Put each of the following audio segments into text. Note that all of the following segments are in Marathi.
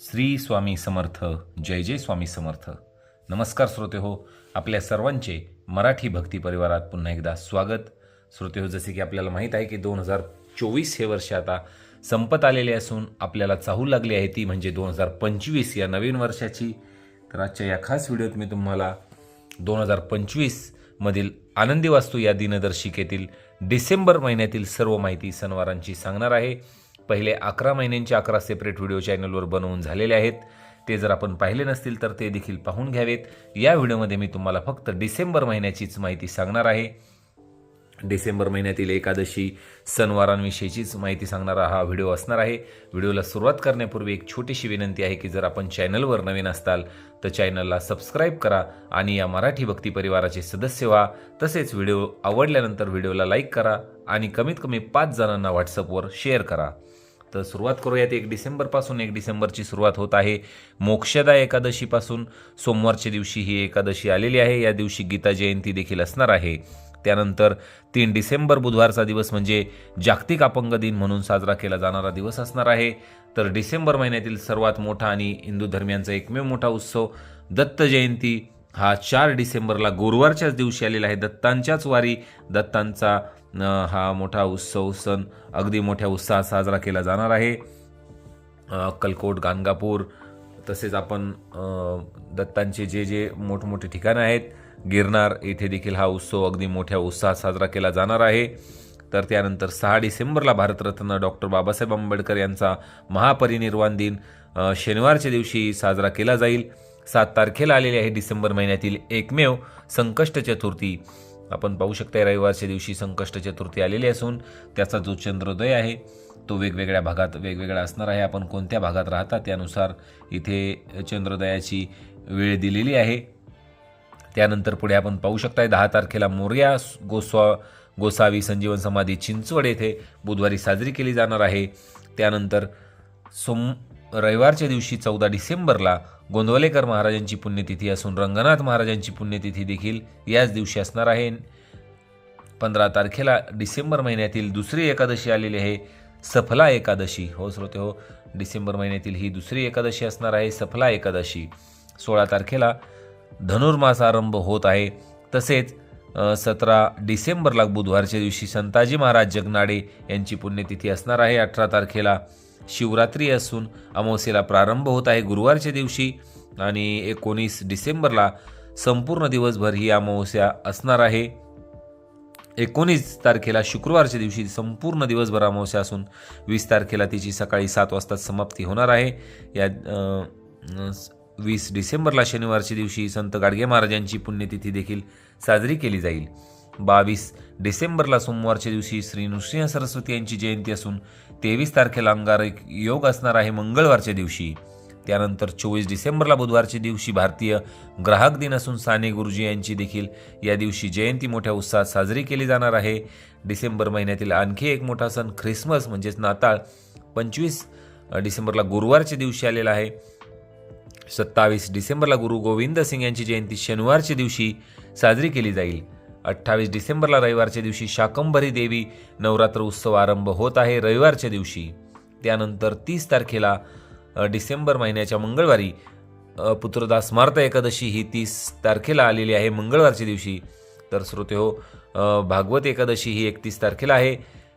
श्री स्वामी समर्थ जय जय स्वामी समर्थ. नमस्कार श्रोते हो आपल्या सर्वांचे मराठी भक्ती परिवारात पुन्हा एकदा स्वागत. श्रोते हो जसे की आपल्याला माहीत आहे की दोन हजार चोवीस हे वर्ष आता संपत आलेले असून आपल्याला चाहू लागली आहे ती म्हणजे दोन हजार पंचवीस या नवीन वर्षाची. तर आजच्या या खास व्हिडिओत मी तुम्हाला दोन हजार पंचवीसमधील आनंदी वास्तू या दिनदर्शिकेतील डिसेंबर महिन्यातील सर्व माहिती सणवारांची सांगणार आहे. पहिले अकरा महिन्यांचे अकरा सेपरेट व्हिडिओ चॅनलवर बनवून झालेले आहेत. ते जर आपण पाहिले नसतील तर ते देखील पाहून घ्यावेत. या व्हिडिओमध्ये मी तुम्हाला फक्त डिसेंबर महिन्याचीच माहिती सांगणार आहे. डिसेंबर महिन्यातील एकादशी सणवारांविषयीचीच माहिती सांगणारा हा व्हिडिओ असणार आहे. व्हिडिओला सुरुवात करण्यापूर्वी एक छोटीशी विनंती आहे की जर आपण चॅनलवर नवीन असताल तर चॅनलला सबस्क्राईब करा आणि या मराठी भक्ती परिवाराचे सदस्य व्हा. तसेच व्हिडिओ आवडल्यानंतर व्हिडिओला लाईक करा आणि कमीत कमी पाच जणांना व्हॉट्सअपवर शेअर करा. तर सुरुवात करूयात एक डिसेंबरपासून एक डिसेंबरची सुरुवात होत आहे. मोक्षदा एकादशीपासून सोमवारच्या दिवशी ही एकादशी आलेली आहे. या दिवशी गीता जयंती देखील असणार आहे. त्यानंतर तीन डिसेंबर बुधवारचा दिवस म्हणजे जागतिक अपंग दिन म्हणून साजरा केला जाणारा दिवस असणार आहे. तर डिसेंबर महिन्यातील सर्वात मोठा आणि हिंदू धर्मियांचा एकमेव मोठा उत्सव दत्त जयंती. हा चार डिसेंबरला गुरुवारच्याच दिवशी आलेला आहे. दत्तांच्याच वारी दत्तांचा हा मोठा उत्सव सण अगदी मोठ्या उत्साहात साजरा केला जाणार आहे. अक्कलकोट गाणगापूर तसेच आपण दत्तांचे जे जे मोठमोठे ठिकाणं आहेत गिरनार येथे देखील हा उत्सव अगदी मोठ्या उत्साहात साजरा केला जाणार आहे. तर त्यानंतर सहा डिसेंबरला भारतरत्न डॉक्टर बाबासाहेब आंबेडकर यांचा महापरिनिर्वाण दिन शनिवारच्या दिवशी साजरा केला जाईल. सात तारखेला आलेली आहे डिसेंबर महिन्यातील एकमेव संकष्ट चतुर्थी. आपण पाहू शकता रविवारच्या दिवशी संकष्ट चतुर्थी आलेली असून त्याचा जो चंद्रोदय आहे तो वेगवेगळ्या भागात वेगवेगळा असणार आहे. आपण कोणत्या भागात राहता त्यानुसार इथे चंद्रोदयाची वेळ दिलेली आहे. त्यानंतर पुढे आपण पाहू शकताय दहा तारखेला मोर्या गोस्वा गोसावी संजीवन समाधी चिंचवड येथे बुधवारी साजरी केली जाणार आहे. त्यानंतर सोम रविवारच्या दिवशी चौदा डिसेंबरला गोंदवलेकर महाराजांची पुण्यतिथी असून रंगनाथ महाराजांची पुण्यतिथी देखील याच दिवशी असणार आहे. पंधरा तारखेला डिसेंबर महिन्यातील दुसरी एकादशी आलेली आहे. सफला एकादशी. हो श्रोते हो डिसेंबर महिन्यातील ही दुसरी एकादशी असणार आहे. सफला एकादशी. सोळा तारखेला धनुर्मास आरंभ होत आहे. तसेच सतरा डिसेंबरला बुधवारच्या दिवशी संताजी महाराज जगनाडे यांची पुण्यतिथी असणार आहे. अठरा तारखेला शिवरात्री असून अमावस्येला प्रारंभ होत आहे गुरुवारच्या दिवशी आणि एकोणीस डिसेंबरला संपूर्ण दिवसभर ही अमावस्या असणार आहे. एकोणीस तारखेला शुक्रवारच्या दिवशी संपूर्ण दिवसभर अमावस्या असून वीस तारखेला तिची सकाळी सात वाजता समाप्ती होणार आहे. या वीस डिसेंबरला शनिवारच्या दिवशी संत गाडगे महाराजांची पुण्यतिथी देखील साजरी केली जाईल. बावीस डिसेंबरला सोमवारच्या दिवशी श्री नृसिंह सरस्वती यांची जयंती असून तेवीस तारखेला अंगारक योग असणार आहे मंगळवारच्या दिवशी. त्यानंतर चोवीस डिसेंबरला बुधवारच्या दिवशी भारतीय ग्राहक दिन असून साने गुरुजी यांची देखील या दिवशी जयंती मोठ्या उत्साहात साजरी केली जाणार आहे. डिसेंबर महिन्यातील आणखी एक मोठा सण ख्रिसमस म्हणजेच नाताळ पंचवीस डिसेंबरला गुरुवारच्या दिवशी आलेला आहे. सत्तावीस डिसेंबरला गुरु गोविंद सिंग यांची जयंती शनिवारच्या दिवशी साजरी केली जाईल. अठ्ठावीस डिसेंबरला रविवारच्या दिवशी शाकंभरी देवी नवरात्र उत्सव आरंभ होत आहे रविवारच्या दिवशी. त्यानंतर तीस तारखेला डिसेंबर महिन्याच्या मंगळवारी पुत्रदास स्मार्त एकादशी ही तीस तारखेला आलेली आहे मंगळवारच्या दिवशी. तर श्रोते हो भागवत एकादशी ही एकतीस तारखेला आहे.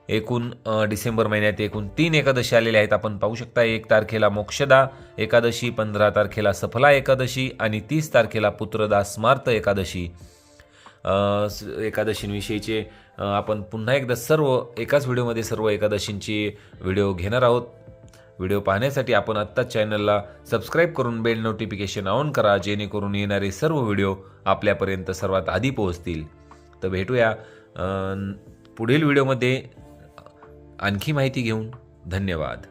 एकूण डिसेंबर महिन्यात एकूण तीन एकादशी आलेल्या आहेत. आपण पाहू शकता एक तारखेला मोक्षदा एकादशी पंधरा तारखेला सफला एकादशी आणि तीस तारखेला पुत्रदास स्मार्त एकादशी. एकादशींविषयीचे आपण पुन्हा एकदा सर्व एकाच व्हिडिओमध्ये सर्व एकादशींची व्हिडिओ घेणार आहोत. व्हिडिओ पाहण्यासाठी आपण आत्ताच चॅनलला सबस्क्राईब करून बेल नोटिफिकेशन ऑन करा जेणेकरून येणारे सर्व व्हिडिओ आपल्यापर्यंत सर्वात आधी पोहोचतील. तर भेटूया पुढील व्हिडिओमध्ये. आणखी माहिती घेऊन धन्यवाद.